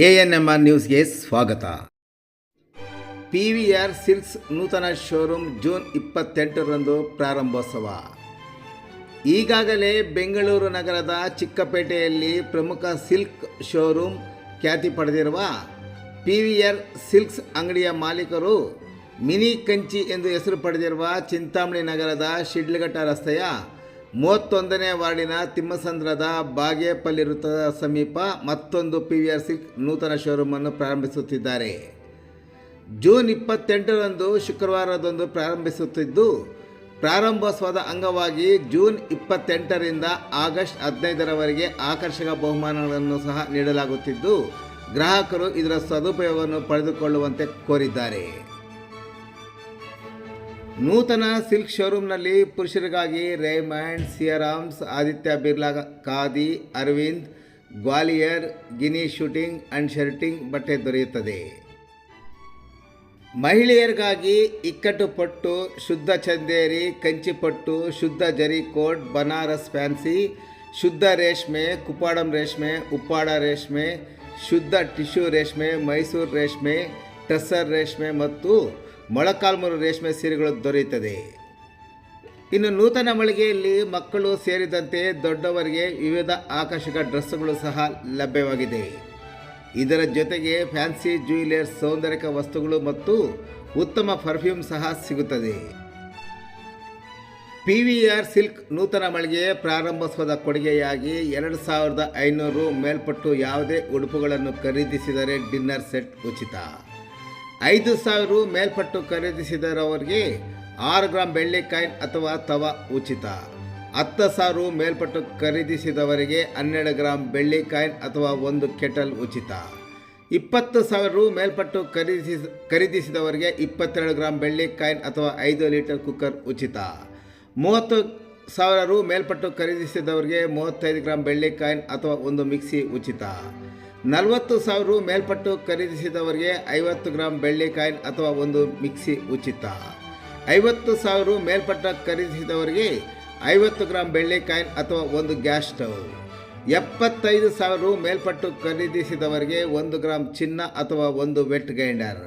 A N M ಆರ್ ನ್ಯೂಸ್ಗೆ ಸ್ವಾಗತ. ಪಿ ವಿ ಆರ್ ಸಿಲ್ಕ್ಸ್ ನೂತನ ಶೋರೂಮ್ ಜೂನ್ ಇಪ್ಪತ್ತೆಂಟರಂದು ಪ್ರಾರಂಭೋತ್ಸವ. ಈಗಾಗಲೇ ಬೆಂಗಳೂರು ನಗರದ ಚಿಕ್ಕಪೇಟೆಯಲ್ಲಿ ಪ್ರಮುಖ ಸಿಲ್ಕ್ ಶೋರೂಮ್ ಖ್ಯಾತಿ ಪಡೆದಿರುವ ಪಿ ವಿ ಆರ್ ಸಿಲ್ಕ್ಸ್ ಅಂಗಡಿಯ ಮಾಲೀಕರು ಮಿನಿ ಕಂಚಿ ಎಂದು ಹೆಸರು ಪಡೆದಿರುವ ಚಿಂತಾಮಣಿ ನಗರದ ಶಿಡ್ಲಘಟ್ಟ ರಸ್ತೆಯ ಮೂವತ್ತೊಂದನೇ ವಾರ್ಡಿನ ತಿಮ್ಮಸಂದ್ರದ ಬಾಗೇಪಲ್ಲಿ ವೃತ್ತದ ಸಮೀಪ ಮತ್ತೊಂದು ಪಿ ವಿ ಆರ್ ಸಿಲ್ಕ್ ನೂತನ ಶೋರೂಮನ್ನು ಪ್ರಾರಂಭಿಸುತ್ತಿದ್ದಾರೆ. ಜೂನ್ ಇಪ್ಪತ್ತೆಂಟರಂದು ಶುಕ್ರವಾರದಂದು ಪ್ರಾರಂಭಿಸುತ್ತಿದ್ದು, ಪ್ರಾರಂಭೋತ್ಸವದ ಅಂಗವಾಗಿ ಜೂನ್ ಇಪ್ಪತ್ತೆಂಟರಿಂದ ಆಗಸ್ಟ್ ಹದಿನೈದರವರೆಗೆ ಆಕರ್ಷಕ ಬಹುಮಾನಗಳನ್ನು ಸಹ ನೀಡಲಾಗುತ್ತಿದ್ದು, ಗ್ರಾಹಕರು ಇದರ ಸದುಪಯೋಗವನ್ನು ಪಡೆದುಕೊಳ್ಳುವಂತೆ ಕೋರಿದ್ದಾರೆ. ನೂತನ ಸಿಲ್ಕ್ ಶೋರೂಮ್ನಲ್ಲಿ ಪುರುಷರಿಗಾಗಿ Raymond, Siyaram's, Aditya Birla, khadi, Arvind, Gwalior, Guinea suiting and shirting ಬಟ್ಟೆ ದೊರೆಯುತ್ತದೆ. ಮಹಿಳೆಯರಿಗಾಗಿ ಇಕ್ಕಟ್ಟು ಪಟ್ಟು, ಶುದ್ಧ ಚಂದೇರಿ ಕಂಚಿಪಟ್ಟು ಶುದ್ಧ ಜರಿ ಕೋಟ್, ಬನಾರಸ್ ಫ್ಯಾನ್ಸಿ, ಶುದ್ಧ ರೇಷ್ಮೆ, ಕುಪ್ಪಾಡಂ ರೇಷ್ಮೆ, ಉಪ್ಪಾಡ ರೇಷ್ಮೆ, ಶುದ್ಧ ಟಿಶ್ಯೂ ರೇಷ್ಮೆ, ಮೈಸೂರು ರೇಷ್ಮೆ, ಟಸ್ಸರ್ ರೇಷ್ಮೆ ಮತ್ತು ಮೊಳಕಾಲ್ಮೂರು ರೇಷ್ಮೆ ಸೀರೆಗಳು ದೊರೆಯುತ್ತದೆ. ಇನ್ನು ನೂತನ ಮಳಿಗೆಯಲ್ಲಿ ಮಕ್ಕಳು ಸೇರಿದಂತೆ ದೊಡ್ಡವರಿಗೆ ವಿವಿಧ ಆಕರ್ಷಕ ಡ್ರೆಸ್ಗಳು ಸಹ ಲಭ್ಯವಾಗಿದೆ. ಇದರ ಜೊತೆಗೆ ಫ್ಯಾನ್ಸಿ ಜ್ಯುವೆಲರ್ಸ್ ಸೌಂದರ್ಯಕ ವಸ್ತುಗಳು ಮತ್ತು ಉತ್ತಮ ಪರ್ಫ್ಯೂಮ್ ಸಹ ಸಿಗುತ್ತದೆ. ಪಿ ವಿ ಆರ್ ಸಿಲ್ಕ್ ನೂತನ ಮಳಿಗೆ ಪ್ರಾರಂಭೋತ್ಸವದ ಕೊಡುಗೆಯಾಗಿ ಎರಡು ಸಾವಿರದ ಐನೂರು ಮೇಲ್ಪಟ್ಟು ಯಾವುದೇ ಉಡುಪುಗಳನ್ನು ಖರೀದಿಸಿದರೆ ಡಿನ್ನರ್ ಸೆಟ್ ಉಚಿತ. ಐದು ಸಾವಿರ ಮೇಲ್ಪಟ್ಟು ಖರೀದಿಸಿದರವರಿಗೆ ಆರು ಗ್ರಾಮ್ ಬೆಳ್ಳಿ ಕಾಯಿನ್ ಅಥವಾ ತವ ಉಚಿತ. ಹತ್ತು ಸಾವಿರ ಮೇಲ್ಪಟ್ಟು ಖರೀದಿಸಿದವರಿಗೆ ಹನ್ನೆರಡು ಗ್ರಾಮ್ ಬೆಳ್ಳಿ ಕಾಯಿನ್ ಅಥವಾ ಒಂದು ಕೆಟಲ್ ಉಚಿತ. ಇಪ್ಪತ್ತು ಸಾವಿರ ಮೇಲ್ಪಟ್ಟು ಖರೀದಿಸಿ, ಖರೀದಿಸಿದವರಿಗೆ ಇಪ್ಪತ್ತೆರಡು ಗ್ರಾಮ್ ಬೆಳ್ಳಿ ಕಾಯಿನ್ ಅಥವಾ ಐದು ಲೀಟರ್ ಕುಕ್ಕರ್ ಉಚಿತ. ಮೂವತ್ತು ಸಾವಿರ ರು ಮೇಲ್ಪಟ್ಟು ಖರೀದಿಸಿದವರಿಗೆ ಮೂವತ್ತೈದು ಗ್ರಾಮ್ ಬೆಳ್ಳಿ ಕಾಯಿನ್ ಅಥವಾ ಒಂದು ಮಿಕ್ಸಿ ಉಚಿತ. ನಲವತ್ತು ಸಾವಿರ ಮೇಲ್ಪಟ್ಟು ಖರೀದಿಸಿದವರಿಗೆ ಐವತ್ತು ಗ್ರಾಂ ಬೆಳ್ಳಿ ಕಾಯಿನ್ ಅಥವಾ ಒಂದು ಮಿಕ್ಸಿ ಉಚಿತ. ಐವತ್ತು ಸಾವಿರ ಮೇಲ್ಪಟ್ಟ ಖರೀದಿಸಿದವರಿಗೆ ಐವತ್ತು ಗ್ರಾಂ ಬೆಳ್ಳಿ ಕಾಯಿನ್ ಅಥವಾ ಒಂದು ಗ್ಯಾಸ್ ಸ್ಟವ್. ಎಪ್ಪತ್ತೈದು ಸಾವಿರ ಮೇಲ್ಪಟ್ಟು ಖರೀದಿಸಿದವರಿಗೆ ಒಂದು ಗ್ರಾಂ ಚಿನ್ನ ಅಥವಾ ಒಂದು ವೆಟ್ ಗ್ರೈಂಡರ್.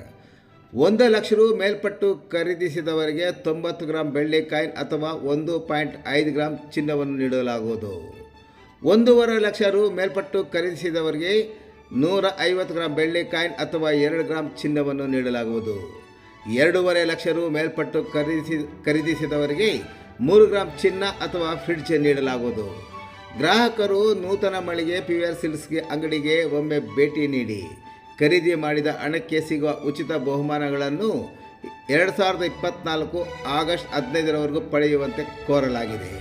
ಒಂದು ಲಕ್ಷ ರು ಮೇಲ್ಪಟ್ಟು ಖರೀದಿಸಿದವರಿಗೆ ತೊಂಬತ್ತು ಗ್ರಾಂ ಬೆಳ್ಳಿ ಕಾಯಿನ್ ಅಥವಾ ಒಂದು ಪಾಯಿಂಟ್ ಐದು ಗ್ರಾಂ ಚಿನ್ನವನ್ನು ನೀಡಲಾಗುವುದು. ಒಂದೂವರೆ ಲಕ್ಷ ರು ಮೇಲ್ಪಟ್ಟು ಖರೀದಿಸಿದವರಿಗೆ ನೂರ ಐವತ್ತು ಗ್ರಾಂ ಬೆಳ್ಳಿ ಕಾಯಿನ್ ಅಥವಾ ಎರಡು ಗ್ರಾಂ ಚಿನ್ನವನ್ನು ನೀಡಲಾಗುವುದು. ಎರಡೂವರೆ ಲಕ್ಷ ರು ಮೇಲ್ಪಟ್ಟು ಖರೀದಿಸಿ, ಖರೀದಿಸಿದವರಿಗೆ ಮೂರು ಗ್ರಾಂ ಚಿನ್ನ ಅಥವಾ ಫ್ರಿಡ್ಜ್ ನೀಡಲಾಗುವುದು. ಗ್ರಾಹಕರು ನೂತನ ಮಳಿಗೆ ಪಿ ಆರ್ ಸಿಲ್ಸ್ಗೆ ಅಂಗಡಿಗೆ ಒಮ್ಮೆ ಭೇಟಿ ನೀಡಿ ಖರೀದಿ ಮಾಡಿದ ಹಣಕ್ಕೆ ಸಿಗುವ ಉಚಿತ ಬಹುಮಾನಗಳನ್ನು ಎರಡು ಸಾವಿರದ ಇಪ್ಪತ್ತ್ನಾಲ್ಕು ಆಗಸ್ಟ್ ಹದಿನೈದರವರೆಗೂ ಪಡೆಯುವಂತೆ ಕೋರಲಾಗಿದೆ.